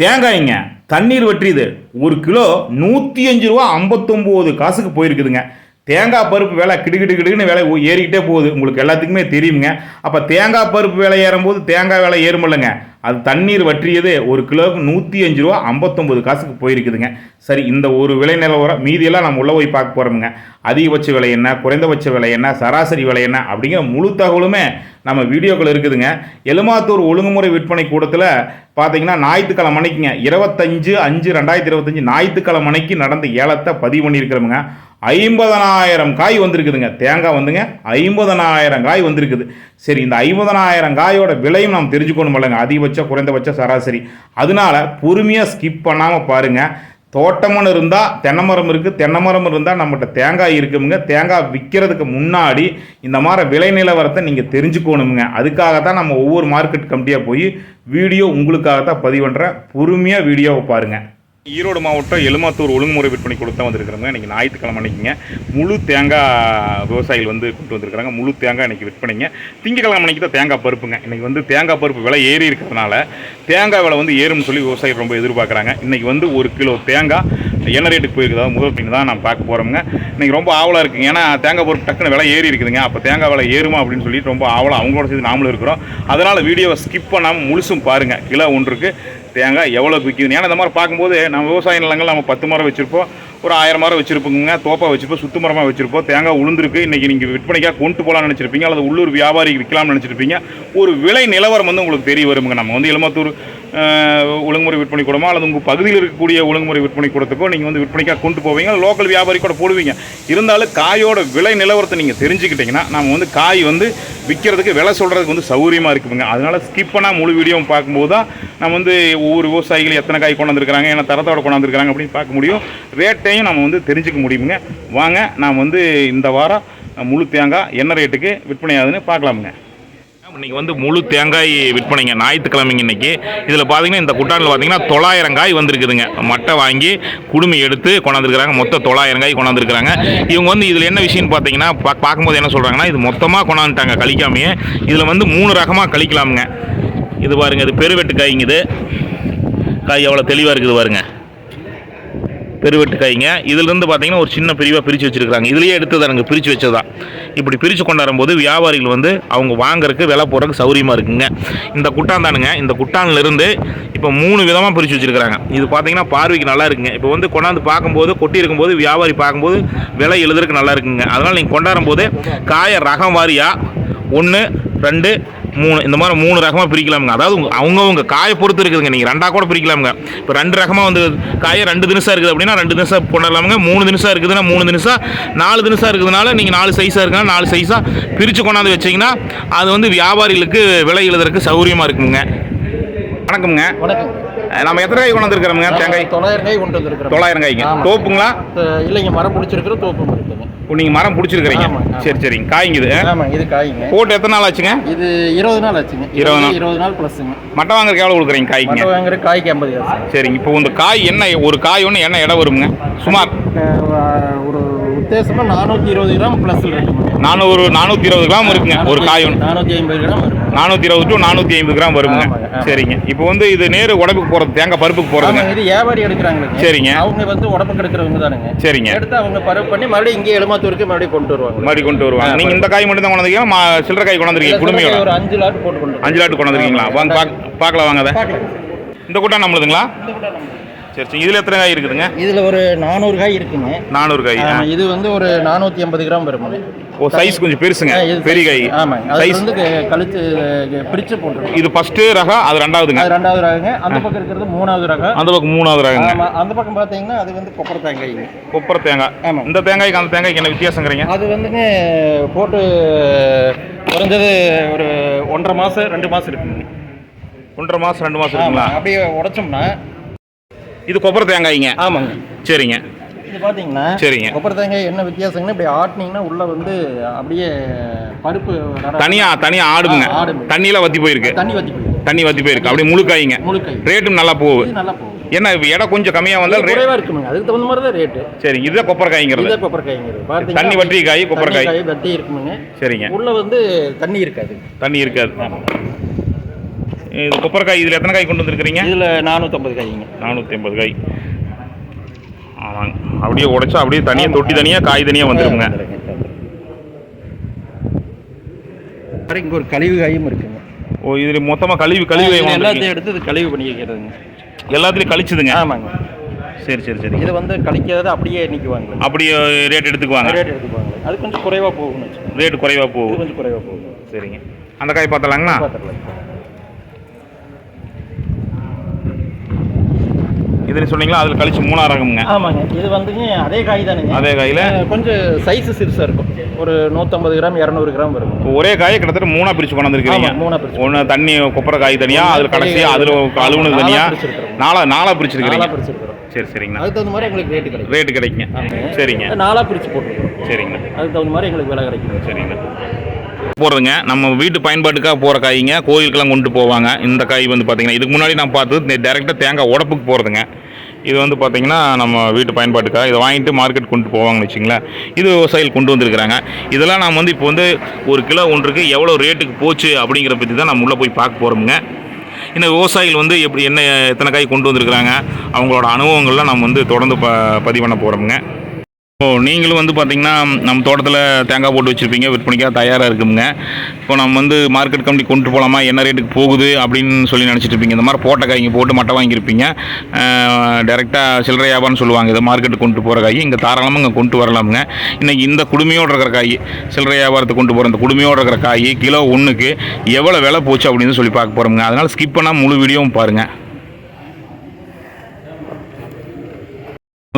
தேங்காய்ங்க தண்ணீர் வற்றியது. ஒரு கிலோ நூற்றி அஞ்சு ரூபா ஐம்பத்தொம்போது காசுக்கு போயிருக்குதுங்க. தேங்காய் பருப்பு விலை கிடுகிடு கிடுக்குன்னு விலை ஏறிக்கிட்டே போகுது. உங்களுக்கு எல்லாத்துக்குமே தெரியுங்க அப்போ தேங்காய் பருப்பு விலை ஏறும்போது தேங்காய் விலை ஏறுமில்லைங்க. அது தண்ணீர் வற்றியது ஒரு கிலோவுக்கு நூற்றி அஞ்சு ரூபா ஐம்பத்தொம்பது காசுக்கு போயிருக்குதுங்க. சரி இந்த ஒரு விலை நிலவரம் மீதியெல்லாம் நம்ம உள்ளே போய் பார்க்க போகிறோமுங்க அதிகபட்ச விலை என்ன குறைந்தபட்ச விலை என்ன சராசரி விலை என்ன அப்படிங்கிற முழு தகவலுமே நம்ம வீடியோக்கள் இருக்குதுங்க. எலுமாத்தூர் ஒழுங்குமுறை விற்பனை கூடத்தில் பார்த்தீங்கன்னா ஞாயிற்றுக்கிழமை மணிக்குங்க இருபத்தஞ்சு அஞ்சு ரெண்டாயிரத்தி இருபத்தஞ்சு ஞாயிற்றுக்கிழமை மணிக்கு நடந்த ஏலத்தை பதிவு பண்ணியிருக்கிறோமுங்க. ஐம்பதனாயிரம் காய் வந்திருக்குதுங்க. தேங்காய் வந்துங்க. ஐம்பதனாயிரம் காய் வந்திருக்குது. சரி இந்த ஐம்பதனாயிரம் காயோட விலையும் நாம் தெரிஞ்சுக்கணும் இல்லைங்க. அதிகபட்ச குறைந்தபட்ச சராசரி. அதனால பொறுமையாக ஸ்கிப் பண்ணாமல் பாருங்கள் தோட்டம்னு இருந்தால் தென்னை மரம் இருக்குது தென்னை மரம் இருந்தால் நம்மகிட்ட தேங்காய் இருக்குமுங்க தேங்காய் விற்கிறதுக்கு முன்னாடி இந்த மாதிரி விலை நிலவரத்தை நீங்கள் தெரிஞ்சுக்கணுமுங்க அதுக்காக தான் நம்ம ஒவ்வொரு மார்க்கெட் கமிட்டியாக போய் வீடியோ உங்களுக்காக தான் பதிவு பண்ணுறேன் பொறுமையாக வீடியோவை பாருங்கள் ஈரோடு மாவட்டம் எலுமாத்தூர் ஒழுங்குமுறை விற்பனை கொடுத்தா வந்திருக்கிறவங்க இன்றைக்கி ஞாயிற்றுக்கிழமை அன்னைக்குங்க. முழு தேங்காய் விவசாயிகள் வந்து கொண்டு வந்திருக்கிறாங்க. முழு தேங்காய் இன்றைக்கி விற்பனைங்க. திங்கக்கிழமை அன்னைக்கு தான் தேங்காய் பருப்புங்க. இன்றைக்கி வந்து தேங்காய் பருப்பு விலை ஏறி இருக்கிறதுனால தேங்காய் விலை வந்து ஏறும்னு சொல்லி விவசாயிகள் ரொம்ப எதிர்பார்க்குறாங்க. இன்றைக்கி வந்து ஒரு கிலோ தேங்காய் என்ன ரேட்டுக்கு போயிருக்குதா? முதல் மீன் தான் நான் பார்க்க போகிறோமுங்க இன்றைக்கி ரொம்ப ஆவலாக இருக்குங்க ஏன்னா தேங்காய் பருப்பு டக்குன்னு விலை ஏறி இருக்குதுங்க. அப்போ தேங்காய் விலை ஏறுமா அப்படின்னு சொல்லிட்டு ரொம்ப ஆவலாக அவங்களோட சேர்த்து நாமளும் இருக்கிறோம். அதனால் வீடியோவை ஸ்கிப் பண்ணாமல் முழுசும் பாருங்கள் கிலோ ஒன்றுக்கு தேங்காய் எவ்வளோ விற்கிது ஏன்னா இந்த மாதிரி பார்க்கும்போது நம்ம விவசாய நிலங்கள் நம்ம பத்து மரம் வச்சுருப்போம். ஒரு ஆயிரம் மரம் வச்சுருப்போங்க தோப்பா வச்சுருப்போம். சுத்து மரமாக வச்சுருப்போம். தேங்காய் உளுந்துருக்கு. இன்றைக்கி நீங்கள் விற்பனைக்காக கொண்டு போகலாம்னு நினச்சிருப்பீங்க. அல்லது உள்ளூர் வியாபாரிக்கு விற்கலாம்னு நினச்சிருப்பீங்க. ஒரு விலை நிலவரம் வந்து உங்களுக்கு தெரிய வருங்க. நம்ம வந்து எலுமத்தூர் ஒழுங்குமுறை விற்பனை கூடமோ அல்லது உங்கள் பகுதியில் இருக்கக்கூடிய ஒழுங்குமுறை விற்பனை கூடத்துக்கோ நீங்கள் வந்து விற்பனைக்காக கொண்டு போவீங்க லோக்கல் வியாபாரி கூட போடுவீங்க. இருந்தாலும் காயோட விலை நிலவரத்தை நீங்கள் தெரிஞ்சுக்கிட்டிங்கன்னா நம்ம வந்து காய் வந்து விற்கிறதுக்கு விலை சொல்கிறதுக்கு வந்து சௌகரியமாக இருக்குங்க. அதனால் ஸ்கிப் பண்ணால் முழு வீடியோவும் பார்க்கும்போது தான் நம்ம வந்து ஒவ்வொரு விவசாயிகள் எத்தனை காய் கொண்டாந்துருக்காங்க என்ன தரத்தோட கொண்டாந்துருக்காங்க அப்படின்னு பார்க்க முடியும். ரேட்டையும் நம்ம வந்து தெரிஞ்சுக்க முடியுமுங்க. வாங்க நாம் வந்து இந்த வாரம் முழு தேங்காய் என்ன ரேட்டுக்கு விற்பனை ஆகுதுன்னு பார்க்கலாமுங்க. இன்னைக்கு வந்து முழு தேங்காய் விற்பனைங்க. ஞாயிற்றுக்கிழமைங்க இன்னைக்கு. இதில் பார்த்தீங்கன்னா இந்த குட்டானில் பார்த்தீங்கன்னா தொள்ளாயிரம் காய் வந்திருக்குதுங்க. மட்டை வாங்கி குடுமி எடுத்து கொண்டாந்துருக்குறாங்க. மொத்தம் தொள்ளாயிரம் காய் கொண்டாந்துருக்குறாங்க. இவங்க வந்து இதில் என்ன விஷயம்னு பார்த்தீங்கன்னா பா பார்க்கும்போது என்ன சொல்கிறாங்கன்னா இது மொத்தமாக கொண்டாந்துட்டாங்க கழிக்காமையே இதில் வந்து மூணு ரகமாக கழிக்கலாமுங்க இது பாருங்க இது பெருவெட்டு காய்ங்க இது. காய் எவ்வளோ தெளிவாக இருக்குது பாருங்க. பெருவெட்டு காய்ங்க. இதிலிருந்து பார்த்தீங்கன்னா ஒரு சின்ன பிரிவாக பிரித்து வச்சுருக்காங்க இதுலேயே எடுத்து எனக்கு பிரித்து வச்சதா. இப்படி பிரித்து கொண்டாடும் போது வியாபாரிகள் வந்து அவங்க வாங்குறதுக்கு விலை போடுறதுக்கு சௌரியமாக இருக்குங்க. இந்த குட்டான் தானுங்க இந்த குட்டான்லேருந்து இப்போ மூணு விதமாக பிரித்து வச்சுருக்கிறாங்க. இது பார்த்தீங்கன்னா பார்வைக்கு நல்லா இருக்குங்க. இப்போ வந்து கொண்டாந்து பார்க்கும்போது கொட்டி இருக்கும்போது வியாபாரி பார்க்கும்போது விலை எழுதுறதுக்கு நல்லா இருக்குங்க. அதனால் நீங்கள் கொண்டாடும் போது காய ரகம் வாரியாக ஒன்று ரெண்டு மூணு இந்த மாதிரி மூணு ரகமாக பிரிக்கலாமுங்க. அதாவது அவங்கவங்க காயை பொறுத்து இருக்குதுங்க. நீங்கள் ரெண்டாக கூட பிரிக்கலாமுங்க. இப்போ ரெண்டு ரகமாக வந்து காயை ரெண்டு தினசாக இருக்குது அப்படின்னா ரெண்டு தினசாக கொண்டாடலாமுங்க மூணு தினசாக இருக்குதுன்னா மூணு தினசா நாலு தினசாக இருக்குதுனால நீங்கள் நாலு சைஸாக இருக்குன்னா நாலு சைஸாக பிரித்து கொண்டாந்து வச்சிங்கன்னா அது வந்து வியாபாரிகளுக்கு விலை எழுதுறதுக்கு சௌகரியமாக இருக்குங்க. வணக்கம்ங்க. வணக்கம். நம்ம எத்தனை காய் கொண்டாந்துருக்கிறோமுங்க? தேங்காய். தொள்ளாயிரம் காய் கொண்டு வந்திருக்கிறோம். தொள்ளாயிரம் காய்ங்க. தோப்புங்களா? இல்லைங்க மரம் பிடிச்சிருக்கிற தோப்பும் இருக்குங்க நீங்கள் மரம் பிடிச்சிருக்கிறீங்க. சரி சரிங்க காய்ங்குது ஆமாங்க இது. காய்ங்க. போட்டு எத்தனை நாள் ஆச்சுங்க? இது இருபது நாள் ஆச்சுங்க. இருபது நாள். இருபது நாள் ப்ளஸ்ங்க மட்டை வாங்குறதுக்கு எவ்வளோ கொடுக்குறீங்க காய்க்குங்க மட்டை வாங்குற காய்க்கு ஐம்பது சரிங்க. இப்போ இந்த காய் என்ன ஒரு காய் ஒன்று என்ன இடம் வருங்க? சுமார். உத்தேசமாக நானூற்றி இருபது கிராம் ப்ளஸ் நானூறு நானூற்றி இருபது கிராம் இருக்குங்க ஒரு காய் ஒன்று நானூற்றி ஐம்பது கிராம் வரும் நானூற்றி இருபது டு நானூற்றி ஐம்பது கிராம் வருங்க. சரிங்க. இப்போ வந்து இது நேரு உடம்புக்கு போகிறது தேங்காய் பருப்புக்கு போகிறதுங்க இது வியாபாரி எடுக்கிறாங்க சரிங்க. அவங்க வந்து உடம்புக்கு எடுக்கிறவங்க தானுங்க. சரிங்க. எடுத்து அவங்க பருப்பு பண்ணி மறுபடியும் இங்கே எழுமாத்தூருக்கு மறுபடியும் கொண்டு வருவாங்க. மறுபடியும் கொண்டு வருவாங்க. நீங்கள் இந்த காய் மட்டும் தான் கொண்டாந்துருக்கீங்க சில்லறை காய் கொண்டாந்துருக்கீங்க குடுமையோட? ஒரு அஞ்சு லாட் போட்டு கொண்டு அஞ்சு லாட்டு கொண்டாந்துருக்கீங்களா? வாங்க பார்க்கலாம் வாங்க அதை. இந்த கூட்டம் நம்மளுதுங்களா? சரி சரி இதில் எத்தனை காய் இருக்குதுங்க? இதுல ஒரு நானூறு காய் இருக்குங்க. நானூறு காய் இது வந்து ஒரு நானூத்தி எண்பது கிராம் வரும் ஓ சைஸ் கொஞ்சம் பெருசுங்க பெரிய காய். அது சைஸ் வந்து கழுத்து பிரிச்சு போட்டுருக்கோம் இது ஃபஸ்ட்டு ரகம் அது ரெண்டாவதுங்க? அது ரெண்டாவது ரகங்க. அந்த பக்கம் இருக்கிறது மூணாவது ரகம் அந்த பக்கம் மூணாவது ரகங்க. ஆமா அந்த பக்கம் பாத்தீங்கன்னா அது வந்து கொப்பரை தேங்காய்ங்க. கொப்பரை தேங்காய். ஆமா. இந்த தேங்காய்க்கு அந்த தேங்காய்க்கு என்ன வித்தியாசங்கிறீங்க? அது வந்துங்க போட்டு குறைஞ்சது ஒரு ஒன்றரை மாசம் ரெண்டு மாசம் இருக்குங்க. ஒன்றரை மாதம் ரெண்டு மாதம் இருக்குங்களா? அப்படியே உடைச்சோம்னா இது கொப்பரை தேங்காய்ங்க. ஆமாங்க. சரிங்க. இது பாத்தீங்கன்னா சரிங்க. கொப்பரை தேங்காய் என்ன வித்தியாசங்கன்னா இப்படி ஆட்டினீங்கன்னா உள்ள வந்து அப்படியே பருப்பு நட- தனியா தனியா ஆடுங்க. தண்ணியில வத்தி போயிருக்கு. தண்ணி வத்தி போயிடும் தண்ணி வத்தி போயிருக்கு. அப்படியே முழு காய்ங்க முழுக்கை ரேட்டும் நல்லா போகுது. நல்லா என்ன இப்ப எடை கொஞ்சம் கம்மியா வந்தால் ரே குறைவா இருக்குங்க. அதுக்கு தகுந்த மாதிரி தான் ரேட்டு. சரி இதுதான் கொப்பரை காய்ங்கிறது இதே கொப்பரை காய்ங்கிறது பார்த்தீங்கன்னா தண்ணி வற்றி காய், கொப்பரை தண்ணி காய். வட்டி இருக்குமுங்க சரிங்க. உள்ள வந்து தண்ணி இருக்காது. தண்ணி இருக்காது. இது கொப்பரைக்காய் இதில் எத்தனை காய் கொண்டு வந்திருக்கிறீங்க? இதில் நானூற்றம்பது காய்ங்க. நானூற்றி ஐம்பது காய். ஆமாங்க. அப்படியே உடைச்சா அப்படியே தனியாக தொட்டி தனியாக காய் தனியாக வந்துருங்க. அப்புறம் இங்கே ஒரு கழிவு காயும் இருக்குங்க. ஓ இதில் மொத்தமாக கழுவி கழுவி. எல்லாத்தையும் எடுத்து இது கழிவு பண்ணி வைக்கிறதுங்க. எல்லாத்துலேயும் கழிச்சுதுங்க? ஆமாங்க. சரி சரி சரி. இது வந்து கழிக்கிறத அப்படியே நிற்குவாங்க அப்படியே ரேட் எடுத்துக்குவாங்க? ரேட் எடுத்துக்குவாங்க. அது கொஞ்சம் குறைவாக போகும்னு வச்சுக்கோங்க. ரேட் குறைவாக போகும். கொஞ்சம் குறைவாக போகும். சரிங்க. அந்த காய் பார்த்தலாங்களா பார்த்துக்கலாம் இதில் சொன்னீங்களா? அதில் கழிச்சு மூணாயிரம் ரகமுங்க ஆமாங்க. இது வந்துங்க அதே காய் தானுங்க. அதே காயில்? கொஞ்சம் சைஸ் சிறுசாக இருக்கும். ஒரு நூற்றம்பது கிராம் இரநூறு கிராம் வரும். ஒரே காயை கிட்டத்தட்ட மூணா பிரிச்சு கொண்டு வந்திருக்கீங்க ஆமா, மூணா பிரிச்சு. ஒன்று தண்ணி கொப்பரை காய் தனியா அதில் கடைசி அதில் அலுவனது நாலா தனியா? பிரிச்சிருக்கிறோம். நாலா நாலா பிரிச்சிருக்கிறீங்க. நாலாக பிரிச்சிருக்கிறோம். சரி சரிங்கண்ணா. அதுக்கு தகுந்த மாதிரி எங்களுக்கு ரேட்டு கிடைக்கும். ரேட்டு கிடைக்குங்க. சரிங்க. நாலாக பிரித்து போட்டுருக்கோம். சரிங்கண்ணா. அதுக்கு தகுந்த மாதிரி எங்களுக்கு விலை கிடைக்கும் சரிங்கண்ணா. போகிறதுங்க நம்ம வீட்டு பயன்பாட்டுக்காக போகிற காய்ங்க கோயிலுக்கெல்லாம் கொண்டு போவாங்க. இந்த காய் வந்து பார்த்தீங்கன்னா இதுக்கு முன்னாடி நான் பார்த்தது டேரெக்டாக தேங்காய் உடப்புக்கு போகிறதுங்க இது வந்து பார்த்திங்கன்னா நம்ம வீட்டு பயன்பாட்டுக்காக இதை வாங்கிட்டு மார்க்கெட் கொண்டு போவாங்கன்னு வச்சிங்களேன் இது விவசாயிகள் கொண்டு வந்திருக்கிறாங்க. இதெல்லாம் நாம் வந்து இப்போ வந்து ஒரு கிலோ ஒன்றுக்கு எவ்வளோ ரேட்டுக்கு போச்சு அப்படிங்கிற பற்றி தான் நம்ம உள்ளே போய் பார்க்க போகிறோமுங்க இன்னும் விவசாயிகள் வந்து எப்படி என்ன எத்தனை காய் கொண்டு வந்திருக்கிறாங்க அவங்களோட அனுபவங்கள்லாம் நம்ம வந்து தொடர்ந்து ப பதிவு பண்ண போகிறோமுங்க இப்போ நீங்களும் வந்து பார்த்தீங்கன்னா நம்ம தோட்டத்தில் தேங்காய் போட்டு வச்சுருப்பீங்க விற்பனைக்காக தயாராக இருக்குங்க. இப்போ நம்ம வந்து மார்க்கெட் கம்பெனி கொண்டு போகலாமா என்ன ரேட்டுக்கு போகுது அப்படின்னு சொல்லி நினச்சிட்டு இருப்பீங்க. இந்த மாதிரி போட்ட காய்ங்க போட்டு மட்டை வாங்கியிருப்பீங்க. டேரெக்டாக சில்லறை வியாபாரம்னு சொல்லுவாங்க. இதை மார்க்கெட்டுக்கு கொண்டு போகிற காய் இங்கே தாராளமாக இங்கே கொண்டு வரலாமுங்க. இன்றைக்கி இந்த குடுமையோடு இருக்கிற காய் சில்லறை வியாபாரத்தை கொண்டு போகிற இந்த குடுமையோடு இருக்கிற காய் கிலோ ஒன்றுக்கு எவ்வளோ விலை போச்சு அப்படின்னு சொல்லி பார்க்க போகிறோமுங்க அதனால் ஸ்கிப் பண்ணால் முழு வீடியோவும் பாருங்கள்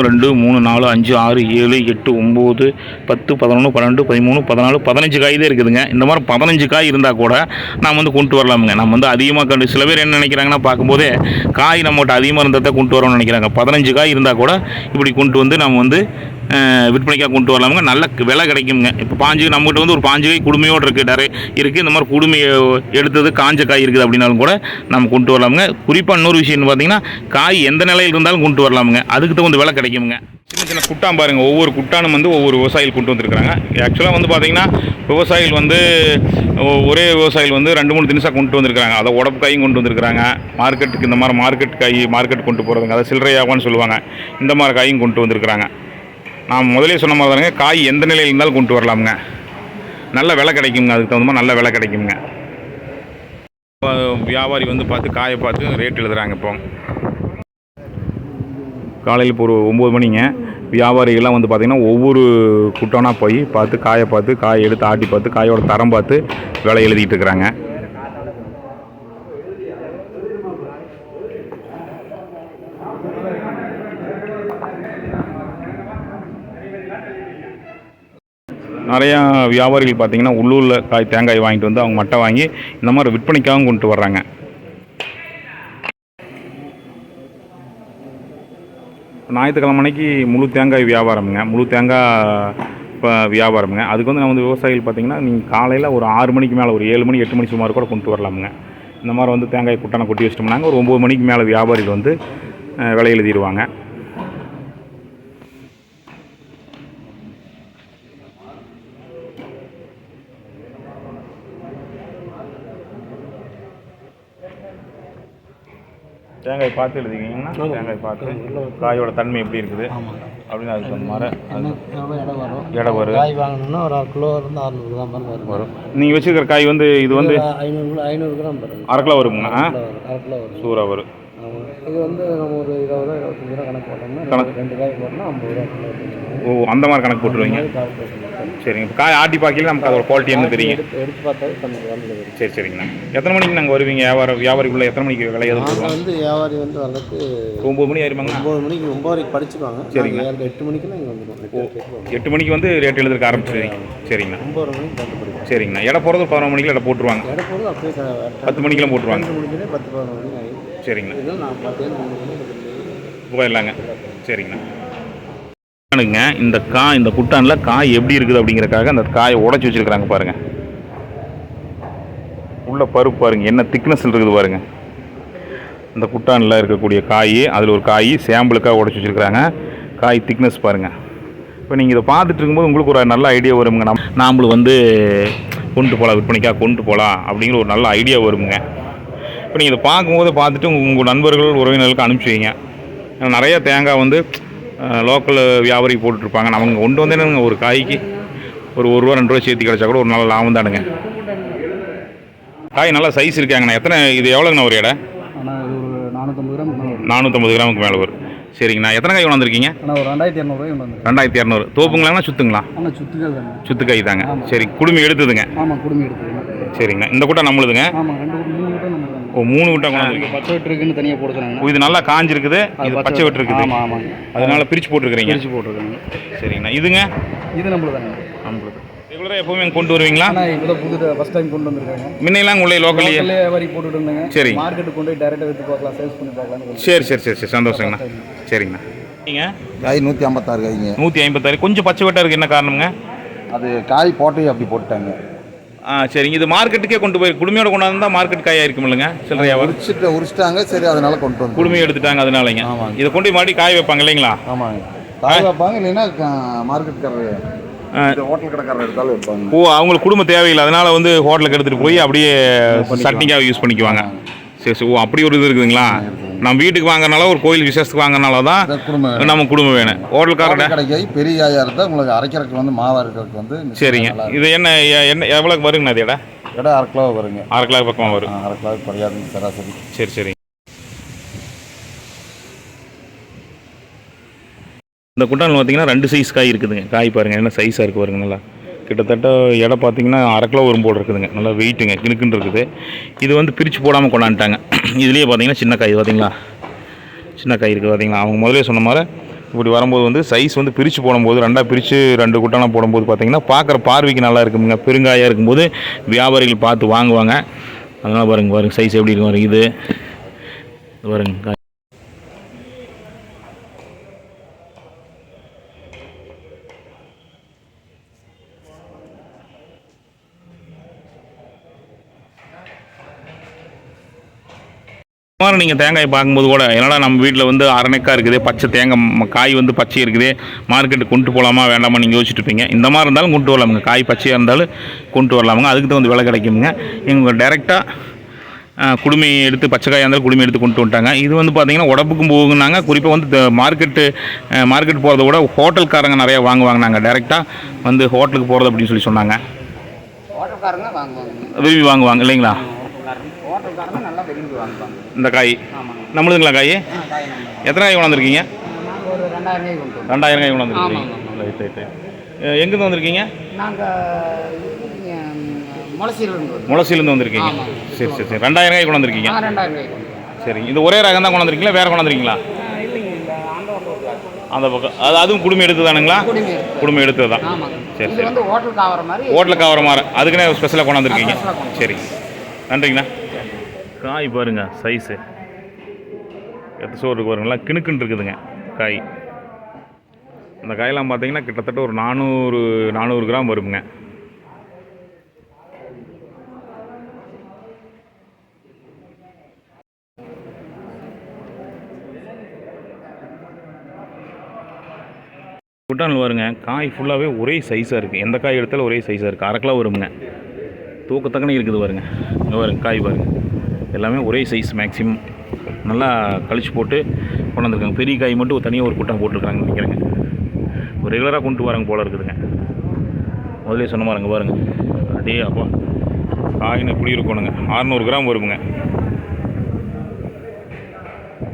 ரெண்டு மூணு நாலு அஞ்சு ஆறு ஏழு எட்டு ஒம்பது பத்து பதினொன்று பன்னெண்டு பதிமூணு பதினாலு பதினஞ்சு காய் தான் இருக்குதுங்க. இந்த மாதிரி பதினஞ்சு காய் இருந்தால் கூட நாம் வந்து கொண்டு வரலாமுங்க. நம்ம வந்து அதிகமாக கண்டு சில பேர் என்ன நினைக்கிறாங்கன்னா பார்க்கும்போதே காய் நம்மகிட்ட அதிகமாக இருந்தால் தான் கொண்டு வரோம்னு நினைக்கிறாங்க. பதினஞ்சு காய் இருந்தால் கூட இப்படி கொண்டு வந்து நம்ம வந்து விற்பனைக்காக கொண்டு வரலாமுங்க. நல்ல விலை கிடைக்குங்க இப்போ பாஞ்சு நம்மகிட்ட வந்து ஒரு பாஞ்சு காய் குடுமையோடு இருக்குது டரை. இருக்குது இந்த மாதிரி குடுமையை எடுத்தது காஞ்ச காய் இருக்குது அப்படின்னாலும் கூட நம்ம கொண்டு வரலாமுங்க. குறிப்பாக இன்னொரு விஷயம்னு பார்த்தீங்கன்னா காய் எந்த நிலையில் இருந்தாலும் கொண்டு வரலாமுங்க. அதுக்கு தகுந்த விலை கிடைக்குங்க சின்ன சின்ன குட்டான் பாருங்க. ஒவ்வொரு குட்டானும் வந்து ஒவ்வொரு விவசாயிகள் கொண்டு வந்துருக்காங்க ஆக்சுவலாக வந்து பார்த்திங்கன்னா விவசாயிகள் வந்து ஒரே விவசாயிகள் வந்து ரெண்டு மூணு தினசாக கொண்டு வந்திருக்காங்க அதை உடப்பு காயும் கொண்டு வந்திருக்காங்க மார்க்கெட்டுக்கு இந்த மாதிரி மார்க்கெட் காய் மார்க்கெட் கொண்டு போகிறதுங்க அதை சில்லறையாகவான்னு சொல்லுவாங்க. இந்த மாதிரி காயும் கொண்டு வந்திருக்கிறாங்க. நான் முதலே சொன்ன மாதிரி தானுங்க காய் எந்த நிலையில் இருந்தாலும் கொண்டு வரலாமுங்க. நல்ல விலை கிடைக்குங்க அதுக்கு தகுந்த மாதிரி நல்ல விலை கிடைக்குங்க. வியாபாரி வந்து பார்த்து காயை பார்த்து ரேட் எழுதுறாங்க இப்போ. காலையில் இப்போ ஒரு ஒம்பது மணிங்க வியாபாரிகள்லாம் வந்து பார்த்திங்கன்னா ஒவ்வொரு குட்டோனாக போய் பார்த்து காயை பார்த்து காயை எடுத்து ஆட்டி பார்த்து காயோட தரம் பார்த்து விலை எழுதிட்டு இருக்கிறாங்க. நிறையா வியாபாரிகள் பார்த்தீங்கன்னா உள்ளூரில் காய் தேங்காய் வாங்கிட்டு வந்து அவங்க மட்டை வாங்கி இந்த மாதிரி விற்பனைக்காகவும் கொண்டு வர்றாங்க. ஞாயிற்றுக்கிழமை அன்னைக்கு முழு தேங்காய் வியாபாரம்ங்க. முழு தேங்காய் இப்போ வியாபாரம்ங்க. அதுக்கு வந்து நம்ம வந்து விவசாயிகள் பார்த்திங்கன்னா நீங்கள் காலையில் ஒரு ஆறு மணிக்கு மேலே ஒரு ஏழு மணி எட்டு மணி சுமார் கூட கொண்டு வரலாமுங்க. இந்த மாதிரி வந்து தேங்காய் குட்டானை கொட்டி வச்சிட்டோம்னாங்க ஒரு ஒம்பது மணிக்கு மேலே வியாபாரிகள் வந்து விலை எழுதிடுவாங்க. தேங்காய் பார்த்து எழுதிக்கிங்கன்னா தேங்காய் பார்த்து காயோட தன்மை எப்படி இருக்குது? அப்படின்னு அதுக்கு எவ்வளோ இடம் வரும். காய் வாங்கணும்னா ஒரு கிலோ இருந்து அறுநூறு கிராம் வரை வரும். வரும். நீங்கள் வச்சுருக்கிற காய் வந்து இது வந்து ஐநூறு ஐநூறு கிராம் வரும். அரை கிலோ வருங்களா அரை கிலோ வரும். சூறாக வரும். இது வந்து நம்ம ஒரு இருபது ரூபா இருபத்தஞ்சு ரூபா கணக்கு போட்டோம்னா. ரெண்டு காய் போட்டோம்னா ஐம்பது ரூபா. ஓ அந்த மாதிரி கணக்கு போட்டுருவீங்க. சரிங்க. இப்போ காய் ஆட்டி பார்க்கல நமக்கு அதோட குவாலிட்டி என்ன தெரியும் எடுத்து பார்த்தாவே வரும். சரி சரிங்கண்ணா. எத்தனை மணிக்கு நாங்கள் வருவீங்க? வியாபாரம் வியாபாரிக்குள்ளே எத்தனை மணிக்கு விலை நாங்கள் வந்து வியாபாரி வந்து வர்றதுக்கு ஒம்பது மணி ஆயிருமாங்கண்ணா? ஒம்பது மணிக்கு ஒம்பது படிச்சுக்குவாங்க. சரிங்க. நாங்கள் எட்டு மணிக்கு இங்கே வந்துடுவோம் எட்டு மணிக்கு வந்து ரேட் எழுதுறதுக்கு ஆரம்பிச்சிருவீங்க. சரிங்கண்ணா. ஒம்பது மணிக்கு சரிங்கண்ணா. எடை போகிறது பதினொரு மணிக்கு எடை போட்டுருவாங்க. இடம் போகிறது அப்படியே பத்து மணிக்கெல்லாம் போட்டுருவாங்க. பத்து பதினொரு மணி சரிங்கண்ணா. போயிடலாங்க சரிங்கண்ணா. பாருங்க இந்த காய் இந்த குட்டானில் காய் எப்படி இருக்குது அப்படிங்கறக்காக அந்த காயை உடைச்சி வச்சிருக்கிறாங்க பாருங்க. உள்ள பருப்பு பாருங்க என்ன திக்னஸ் இருக்குது பாருங்க. இந்த குட்டானில் இருக்கக்கூடிய காய் அதில் ஒரு காய் சாம்பிளுக்காக உடைச்சி வச்சிருக்கிறாங்க. காய் திக்னஸ் பாருங்க. இப்போ நீங்கள் இதை பார்த்துட்டு இருக்கும்போது உங்களுக்கு ஒரு நல்ல ஐடியா வருங்க. நாம் நாமளும் வந்து கொண்டு போகலாம் விற்பனைக்காக கொண்டு போகலாம் அப்படிங்கிற ஒரு நல்ல ஐடியா வருங்க. இப்போ நீங்கள் இதை பார்க்கும்போது பார்த்துட்டு உங்கள் நண்பர்கள் உறவினர்களுக்கு அனுப்பிச்சி வைங்க நிறைய தேங்காய் வந்து லோக்கல் வியாபாரி போட்டுட்ருப்பாங்க. அவங்க கொண்டு வந்து என்னங்க ஒரு காய்க்கு ஒரு ஒரு ரூபா ரெண்டு ரூபா சேர்த்து கிடச்சா கூட ஒரு நல்ல லாபம் தானுங்க. காய் நல்லா சைஸ் இருக்காங்கண்ணா. எத்தனை இது எவ்வளோங்கண்ணா ஒரு இடம் நானூற்றம்பது கிராமுக்கு மேலே வரும். சரிங்கண்ணா. எத்தனை காய் கொண்டாந்துருக்கீங்க? ரெண்டாயிரத்தி இரநூறு தோப்புங்களாண்ணா சுத்துங்களா? சுத்து காய் தாங்க. சரி குடுமி எடுத்ததுங்க. எடுத்துக்கணும் சரிங்கண்ணா. இந்த கூட்டம் நம்மளுதுங்க. ஓ மூணு கூட்டம் கொண்டாந்துருக்கீங்க பச்சை வெட்டு இருக்குன்னு தனியாக போட சொன்னாங்க. இது நல்லா காஞ்சிருக்குது. இது பச்சை வெட்டு இருக்குது ஆமாம் ஆமாங்க. அதனால பிரிச்சு போட்டுருக்கிறீங்க. பிரிச்சு போட்டிருக்காங்க. சரிங்கண்ணா. இதுங்க? இது நம்மள தானே நம்மளுது. ரெகுலராக எப்பவுமே கொண்டு வருவீங்களா? ஆனால் இப்போ புது ஃபஸ்ட் டைம் கொண்டு வந்திருக்காங்க. முன்னையெல்லாம் உள்ளே லோக்கல்லையே லோக்கல்லே வியாபாரி போட்டுட்டு இருந்தாங்க. சரி. மார்க்கெட்டுக்கு கொண்டு போய் டேரெக்டாக விற்று பார்க்கலாம் சேல்ஸ் பண்ணி பார்க்கலாம்னு சரி சரி சரி சரி. சந்தோஷங்கண்ணா. சரிங்கண்ணா. நீங்கள் காய் நூற்றி ஐம்பத்தாறு காய்ங்க. நூற்றி ஐம்பத்தாறு. கொஞ்சம் பச்சை வெட்டா இருக்கு. என்ன காரணம்ங்க? அது காய் போட்டு அப்படி போட்டுட்டாங்க. ஆ சரிங்க. இது மார்க்கெட்டுக்கே கொண்டு போய் குடுமையோட கொண்டாந்து தான் மார்க்கெட் காயாக இருக்கும் இல்லைங்க? சில்லறை வியாபாரம் உரிச்சிட்டு உரிச்சிட்டாங்க. சரி அதனால கொண்டு வந்து குடுமையை எடுத்துட்டாங்க அதனாலங்க. இதை கொண்டு போய் மறுபடியும் காய வைப்பாங்க இல்லைங்களா? ஆமாங்க. காய் வைப்பாங்க இல்லைன்னா மார்க்கெட்டுக்காரர் ஹோட்டல் கடைக்காரர் எடுத்தாலும் வைப்பாங்க. ஓ அவங்களுக்கு குடும்பம் தேவையில்லை. அதனால வந்து ஹோட்டலுக்கு எடுத்துகிட்டு போய் அப்படியே சட்னிக்காக யூஸ் பண்ணிக்குவாங்க. சரி சரி. ஓ அப்படி ஒரு இது இருக்குதுங்களா? நம்ம வீட்டுக்கு வாங்குறனால ஒரு கோயில் விசேஷத்துக்கு வாங்குறனால தான் குடும்பம் நம்ம குடும்பம் வேணும். ஹோட்டல்காரட ஹோட்டல் கடைக்கு பெரிய இருந்தால் உங்களுக்கு அரைக்கிறதுக்கு வந்து மாவா இருக்கிறதுக்கு வந்து சரிங்க. இது என்ன என்ன எவ்வளோக்கு வருங்கண்ணா அது இடம். இடம் அரை கிலோ வருங்க. அரை கிலோ பக்கமாக வரும். அரை கிலோ குறையாதுங்க சராசரி. சரி சரி. இந்த குட்டானில் பார்த்தீங்கன்னா ரெண்டு சைஸ் காய் இருக்குதுங்க. காய் பாருங்கள் என்ன சைஸாக இருக்குது பாருங்க நல்லா. கிட்டத்தட்ட எடை பார்த்தீங்கன்னா அரை கிலோ வரும் போல் இருக்குதுங்க. நல்லா வெயிட்டுங்க கிணுக்குன்னு இருக்குது. இது வந்து பிரித்து போடாமல் கொண்டாந்துட்டாங்க. இதுலேயே பார்த்தீங்கன்னா சின்ன காய் பார்த்திங்களா? சின்ன காய் இருக்குது பார்த்தீங்களா? அவங்க முதலே சொன்ன மாதிரி இப்படி வரும்போது வந்து சைஸ் வந்து பிரித்து போடும்போது ரெண்டாக பிரித்து ரெண்டு குட்டானா போடும்போது பார்த்திங்கன்னா பார்க்குற பார்வைக்கு நல்லா இருக்குங்க. பெருங்காயாக இருக்கும்போது வியாபாரிகள் பார்த்து வாங்குவாங்க. அதனால் பாருங்க பாருங்க சைஸ் எப்படி இருக்கும் இது. பாருங்க மாதிரி நீங்கள் தேங்காய் பார்க்கும்போது கூட என்னடா நம்ம வீட்டில் வந்து அரணைக்காய் இருக்குது பச்சை தேங்காய் காய் வந்து பச்சை இருக்குது மார்க்கெட்டுக்கு கொண்டு போகலாமா வேண்டாமா நீங்கள் யோசிச்சுட்டு இருப்பீங்க. இந்த மாதிரி இருந்தாலும் கொண்டு வரலாமுங்க. காய் பச்சையாக இருந்தாலும் கொண்டு வரலாமுங்க. அதுக்கு தான் வந்து விலை கிடைக்குமுங்க. இவங்க டைரெக்டாக குடுமி எடுத்து பச்சை காயாக இருந்தாலும் குடுமி எடுத்து கொண்டு வந்துட்டாங்க. இது வந்து பார்த்தீங்கன்னா உடம்புக்கும் போகுனாங்க குறிப்பாக வந்து மார்க்கெட்டு மார்க்கெட் போகிறத விட ஹோட்டல்காரங்க நிறையா வாங்குவாங்க நாங்கள் டைரெக்டாக வந்து ஹோட்டலுக்கு போகிறது அப்படின்னு சொல்லி சொன்னாங்க. விரும்பி வாங்குவாங்க இல்லைங்களா? ஹோட்டல்காரங்க நல்லா விரும்பி வாங்குவாங்க இந்த காய். நம்மளுதுங்களா காய்? எத்தனை காய் கொண்டாந்துருக்கீங்க? ரெண்டாயிரம் காய் கொண்டாந்துருக்கீங்க. ரைட் ரைட் எங்கேருந்து வந்திருக்கீங்க? நாங்கள் வந்திருக்கீங்க. சரி சரி சரி. ரெண்டாயிரம் காய் கொண்டாந்துருக்கீங்க. ஆ ரெண்டாயிரம் காய் கொண்டு வந்தோம் சரி. இது ஒரே ரகம் தான் கொண்டாந்துருக்கீங்களா? வேறு கொண்டாந்துருக்கீங்களா? அந்த பக்கம். அது அதுவும் குடும்பம் எடுத்து தானுங்களா. குடும்பம் எடுத்தது. தான். சரி, சரி. ஹோட்டலுக்கு ஆகிற மாதிரி அதுக்குன்னே ஸ்பெஷலாக கொண்டாந்துருக்கீங்க. ஸ்பெஷலா கொண்டாந்து. சரி. நன்றிங்கண்ணா. காய் பாருங்க சைஸு எத்த சோறு பாருங்களா கிணுக்குன்னு இருக்குதுங்க காய். அந்த காயெல்லாம் பார்த்தீங்கன்னா கிட்டத்தட்ட ஒரு நானூறு நானூறு கிராம் வருங்க குட்டானில் பாருங்க காய் ஃபுல்லாகவே ஒரே சைஸாக இருக்குது எந்த காய் எடுத்தாலும் ஒரே சைஸாக இருக்குது அரை கிலோ வருங்க தூக்கத்தக்கனே இருக்குது பாருங்க. இங்கே பாருங்கள் காய் பாருங்க. எல்லாமே ஒரே சைஸ் மேக்ஸிமம் நல்லா கழிச்சு போட்டு கொண்டாந்துருக்காங்க. பெரிய காய் மட்டும் ஒரு தனியாக ஒரு குட்டம் போட்டிருக்காங்க நினைக்கிறேங்க. ஒரு ரெகுலராக கொண்டு வராங்க போல இருக்குதுங்க. முதல்ல சொன்ன மாதிரிங்க பாருங்க. அடே அப்பா. காயின்னு இப்படி இருக்கணுங்க. அறநூறு கிராம் வருங்க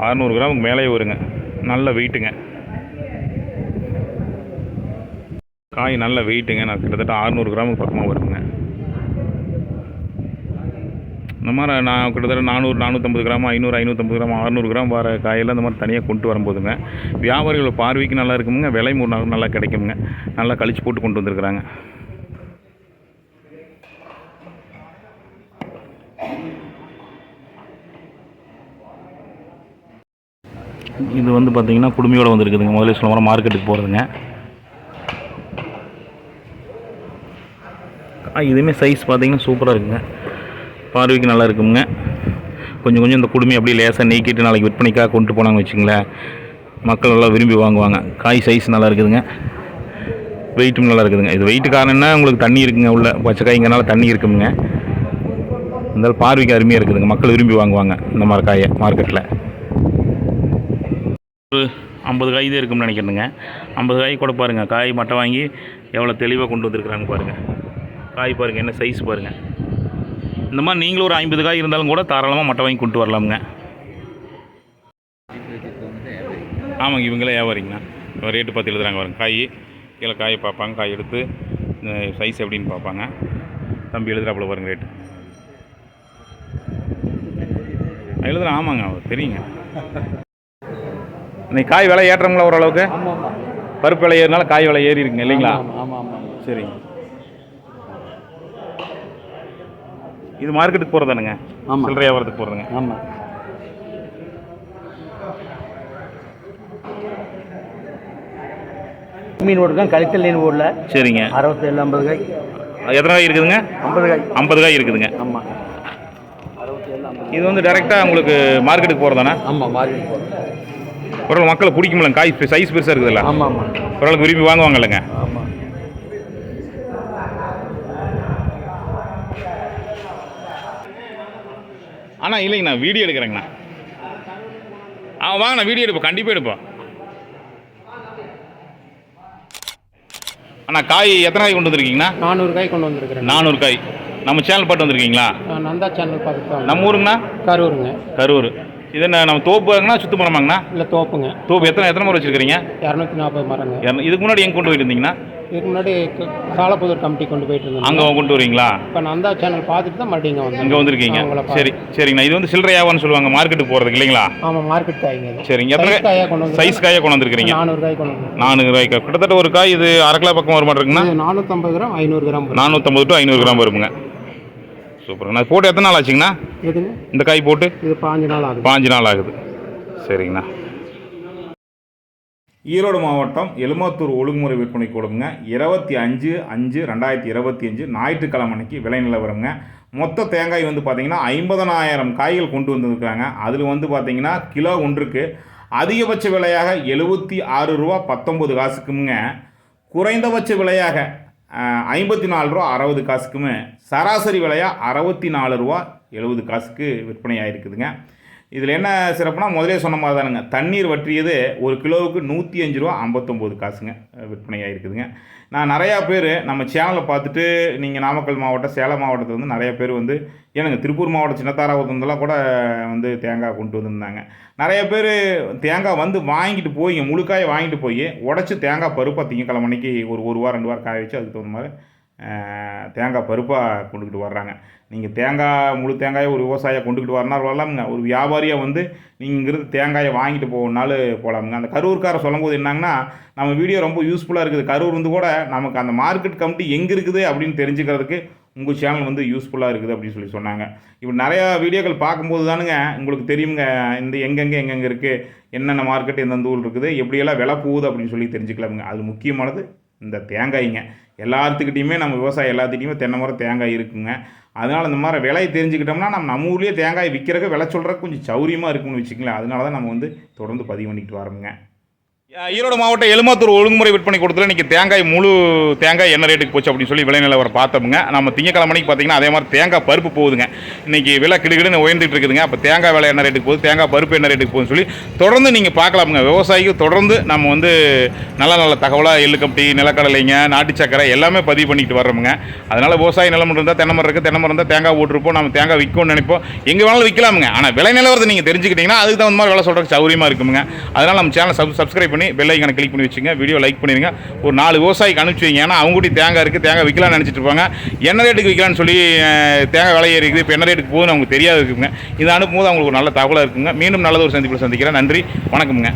அறநூறு கிராமுக்கு மேலேயே வருங்க. நல்ல வெயிட்டுங்க காய் நல்ல வெயிட்டுங்க நான் கிட்டத்தட்ட அறநூறு கிராமுக்கு பக்கமாக வருங்க இந்த மாதிரி நான் கிட்டத்தட்ட நானூறு நானூற்றம்பது கிராம் ஐநூறு ஐநூற்றம்பது கிராம் அறநூறு கிராம் வர காயெல்லாம் இந்த மாதிரி தனியாக கொண்டு வரும்போதுங்க வியாபாரிகள் பார்வைக்கு நல்லா இருக்குமுங்க விலை மூணு நாள் நல்லா கிடைக்குமுங்க. நல்லா கழிச்சு போட்டு கொண்டு வந்திருக்கிறாங்க. இது வந்து பார்த்திங்கன்னா குடுமையோடு வந்துருக்குதுங்க. முதல்ல சொல்ல மாதிரி மார்க்கெட்டுக்கு போகிறதுங்க இதுவுமே சைஸ் பார்த்தீங்கன்னா சூப்பராக இருக்குங்க. பார்வைக்கு நல்லா இருக்குங்க கொஞ்சம் கொஞ்சம் இந்த குடுமி அப்படியே லேசாக நீக்கிட்டு நாளைக்கு விற்பனைக்காக கொண்டு போனாங்க வச்சுங்களேன் மக்கள் நல்லா விரும்பி வாங்குவாங்க. காய் சைஸ் நல்லா இருக்குதுங்க. வெயிட்டும் நல்லா இருக்குதுங்க. இது வெயிட்டு காரணம்னா உங்களுக்கு தண்ணி இருக்குங்க உள்ள. பச்சை காய்ங்கனால தண்ணி இருக்குங்க இருந்தாலும் பார்வைக்கு அருமையாக இருக்குதுங்க. மக்கள் விரும்பி வாங்குவாங்க இந்த மாதிரி காயை மார்க்கெட்டில் ஒரு ஐம்பது காய் தான் இருக்கும்னு நினைக்கிறேங்க ஐம்பது காய் கூட பாருங்கள் காய் மட்டை வாங்கி எவ்வளோ தெளிவாக கொண்டு வந்திருக்கிறாங்க பாருங்கள் காய் பாருங்கள் என்ன சைஸ் பாருங்கள் இந்த மாதிரி நீங்களும் ஒரு ஐம்பது காய் இருந்தாலும் கூட தாராளமாக மட்டை வாங்கி கொண்டு வரலாமுங்க. ஆமாங்க இவங்களே வியாபாரிங்கண்ணா ரேட்டு பார்த்து எழுதுறாங்க பாருங்க. காய் கீழே காயை பார்ப்பாங்க. காய் எடுத்து சைஸ் எப்படின்னு பார்ப்பாங்க. தம்பி எழுதுறாப்புல பாருங்க ரேட்டு எழுதுறேன். ஆமாங்க அவர் தெரியுங்க. இன்னைக்கு காய் விலை ஏற்றங்களா ஓரளவுக்கு? பருப்பு விலை ஏறினாலும் காய் விலை ஏறி இருக்குங்க இல்லைங்களா ஆமாம் ஆமாம் ஆமாம். சரிங்க. இது மார்க்கெட்டுக்கு போகிறதானுங்க ஆமாம். சில்லறை வியாபாரத்துக்கு போகிறதுங்க ஆமாம் மீன் போட்டிருக்கேன் கழித்தல் மீன் போடல சரிங்க. அறுபத்தேழு ஐம்பது காய். எத்தனை காய் இருக்குதுங்க? ஐம்பது காய். ஐம்பது காய் இருக்குதுங்க. ஆமாம் இது வந்து டைரெக்டாக உங்களுக்கு மார்க்கெட்டுக்கு போகிறதானே ஆமாம் மார்க்கெட் போகிறோம் ஓரளவு மக்களை பிடிக்குமில்ல காய் சைஸ் பெருசாக இருக்குதுல்ல. ஆமாம் ஆமாம் ஓரளவுக்கு விரும்பி வாங்குவாங்கல்லங்க ஆமாம் அண்ணா இல்லைங்கண்ணா வீடியோ எடுக்கிறேங்கண்ணா. ஆ வாங்கண்ணா வீடியோ எடுப்போம். கண்டிப்பாக எடுப்போம். அண்ணா காய் எத்தனை காய் கொண்டு வந்திருக்கீங்கண்ணா? நானூறு காய் கொண்டு வந்திருக்கிறேன். நானூறு காய். நம்ம சேனல் பாட்டு வந்திருக்கீங்களா? நந்தா சேனல் பார்த்துட்டு நம்ம ஊருங்கண்ணா? கரூருங்க. கரூர். இது என்ன நம்ம தோப்பு வாங்கினா சுத்து மரமாங்கண்ணா இல்லை தோப்புங்க. தோப்பு எத்தனை எத்தனை முறை வச்சிருக்கிறீங்க? இரநூத்தி நாற்பது மரங்க. இதுக்கு முன்னாடி எங்கே கொண்டு போயிருந்தீங்கன்னா? இதுக்கு முன்னாடி சாலப்புதூர் கமிட்டி கொண்டு போயிட்டு இருந்தேன் அங்கே கொண்டு வரீங்களா இப்போ நந்தா சேனல் பார்த்துட்டு தான் மறுபடியும் வந்தேன். இங்கே வந்திருக்கீங்க. சரி சரிங்கண்ணா. இது வந்து சில்லறை வியாபாரம்னு சொல்லுவாங்க மார்க்கெட்டுக்கு போகிறதுக்கு இல்லைங்களா? ஆமாம் மார்க்கெட் காய்ங்க சரிங்க. எத்தனை சைஸ் காயாக கொண்டு வந்து சைஸ் காயாக கொண்டு வந்திருக்கிறீங்க நானூறு காய் கொண்டு வந்து நானூறு ரூபாய்க்கு கிட்டத்தட்ட ஒரு காய் இது அரை கிலோ பக்கம் வர மாட்டேங்குங்கண்ணா இது நானூற்றம்பது கிராம் ஐநூறு கிராம். நானூற்றம்பது டு ஐநூறு கிராம் வருமுங்க. சூப்பர் நான் போட்டு எத்தனை நாள் ஆச்சுங்கண்ணா? எதுங்க? இந்த காய் போட்டு? இது பாஞ்சு நாள் ஆகுது. பாஞ்சு நாள் ஆகுது. சரிங்கண்ணா. ஈரோடு மாவட்டம் எலுமாத்தூர் ஒழுங்குமுறை விற்பனை கூடமுங்க. இருபத்தி அஞ்சு அஞ்சு ரெண்டாயிரத்தி இருபத்தி அஞ்சு ஞாயிற்றுக்கிழமை அன்னைக்கு விலை நிலவரங்க மொத்த தேங்காய் வந்து பார்த்தீங்கன்னா ஐம்பதனாயிரம் காய்கள் கொண்டு வந்திருக்காங்க அதில் வந்து பார்த்தீங்கன்னா கிலோ ஒன்றுக்கு அதிகபட்ச விலையாக எழுபத்தி ஆறு ரூபா பத்தொம்பது காசுக்குங்க குறைந்தபட்ச விலையாக ஐம்பத்தி நாலு ரூபா அறுபது காசுக்குமே சராசரி விலையாக அறுபத்தி நாலு ரூபா எழுபது காசுக்கு விற்பனை ஆகிருக்குதுங்க இதில் என்ன சிறப்புனா முதலே சொன்ன மாதிரி தானுங்க. தண்ணீர் வற்றியது ஒரு கிலோவுக்கு நூற்றி அஞ்சு ரூபா ஐம்பத்தொம்போது காசுங்க. விற்பனையாக இருக்குதுங்க. நான் நிறையா பேர் நம்ம சேனலை பார்த்துட்டு நீங்கள் நாமக்கல் மாவட்டம் சேலம் மாவட்டத்தில் வந்து நிறைய பேர் வந்து எனக்கு திருப்பூர் மாவட்டம் சின்னத்தாராபுரத்துலாம் கூட வந்து தேங்காய் கொண்டு வந்திருந்தாங்க. நிறைய பேர் தேங்காய் வந்து வாங்கிட்டு போய் முழுக்காய் வாங்கிட்டு போய் உடச்சி தேங்காய் பருப்பாக திங்கக்கிழமை அன்னைக்கு ஒரு ஒரு வாரம் ரெண்டு வாரம் காய வச்சு அதுக்கு தகுந்த மாதிரி தேங்காய் பருப்பாக கொண்டுக்கிட்டு வர்றாங்க. நீங்கள் தேங்காய் முழு தேங்காயை ஒரு விவசாயியை கொண்டுக்கிட்டு வரனா வரலாமுங்க ஒரு வியாபாரியாக வந்து நீங்கள் இங்கிருந்து தேங்காயை வாங்கிட்டு போகணுனாலும் போகலாமுங்க அந்த கரூர்காரை சொல்லும்போது என்னங்கன்னா நம்ம வீடியோ ரொம்ப யூஸ்ஃபுல்லாக இருக்குது. கரூர் வந்து கூட நமக்கு அந்த மார்க்கெட் கமிட்டி எங்கே இருக்குது அப்படின்னு தெரிஞ்சுக்கிறதுக்கு உங்கள் சேனல் வந்து யூஸ்ஃபுல்லாக இருக்குது அப்படின்னு சொல்லி சொன்னாங்க. இப்போ நிறையா வீடியோக்கள் பார்க்கும்போது தானுங்க உங்களுக்கு தெரியுங்க இந்த எங்கெங்கே எங்கெங்கே இருக்குது என்னென்ன மார்க்கெட் எந்தெந்த ஊர் இருக்குது எப்படியெல்லாம் விலை போகுது அப்படின்னு சொல்லி தெரிஞ்சுக்கலாமுங்க. அது முக்கியமானது இந்த தேங்காய்ங்க. எல்லாத்துக்கிட்டையுமே நம்ம விவசாயம் எல்லாத்துக்கிட்டையுமே தென்னை மரம் தேங்காய் இருக்குங்க. அதனால் இந்த மாதிரி விலையை தெரிஞ்சுக்கிட்டோம்னா நம்ம நம்ம ஊர்லேயே தேங்காய் விற்கிறக்கு விலை சொல்கிறக்கு கொஞ்சம் சௌரியமாக இருக்கும்னு வச்சுக்கலாம் அதனால தான் நம்ம வந்து தொடர்ந்து பதிவு பண்ணிக்கிட்டு வரோங்க ஈரோடு மாவட்டம் எலுமாத்தூர் ஒழுங்குமுறை விற்பனை கொடுத்துல இன்றைக்கி தேங்காய் முழு தேங்காய் என்ன ரேட்டுக்கு போச்சு அப்படின்னு சொல்லி விலை நிலவரம் பார்த்தோமுங்க. நம்ம திங்கக்கிழமைக்கு பார்த்தீங்கன்னா அதே மாதிரி தேங்காய் பருப்பு போகுதுங்க. இன்றைக்கி விலை கிடுகிடுன்னு உயர்ந்துட்டு இருக்குதுங்க. அப்போ தேங்காய் விலை என்ன ரேட்டுக்கு போகுது? தேங்காய் பருப்பு என்ன ரேட்டுக்கு போகுதுன்னு சொல்லி தொடர்ந்து நீங்கள் பார்க்கலாமுங்க. விவசாயிகள் தொடர்ந்து நம்ம வந்து நல்ல நல்ல தகவலாக எள்ளு கம்பி நிலக்கடலைங்க நாட்டு சக்கரை எல்லாமே பதிவு பண்ணிட்டு வர்றோமுங்க. அதனால் விவசாய நிலம் இருந்தால் தென்னை மரம் இருக்குது தென்னை மரம் இருந்தால் தேங்காய் போட்டிருப்போம். நம்ம தேங்காய் விற்கும்னு நினைப்போம். எங்கே வேணாலும் விற்கலாமுங்க. ஆனால் விலை நிலவரத்தை நீங்கள் தெரிஞ்சுக்கிட்டிங்கன்னா அதுக்கு தகுந்த மாதிரி விலை சொல்கிறதுக்கு சௌரியமாக இருக்குமுங்க. அதனால் நம்ம சேனல் சப் சப்ஸ்கிரைப் பண்ணி பெல் ஐக்கானை கிளிக் பண்ணி வச்சுங்க. வீடியோ லைக் பண்ணிடுங்க ஒரு நாலு விவசாயிக்கு அனுப்பிச்சி வைங்க. ஏன்னா அவங்க கூட தேங்காய் இருக்குது தேங்காய் விற்கலாம்னு நினச்சிட்டு இருப்பாங்க. என்ன ரேட்டுக்கு விற்கலாம்னு சொல்லி தேங்காய் விலை ஏறி இருக்குது. இப்போ என்ன ரேட்டுக்கு போகுதுன்னு அவங்களுக்கு தெரியாது இருக்குங்க. இதை அனுப்பும்போது அவங்களுக்கு ஒரு நல்ல தகவலாக இருக்குங்க. மீண்டும் நல்லது ஒரு சந்திப்பில் சந்திக்கிறேன். நன்றி. வணக்கமுங்க.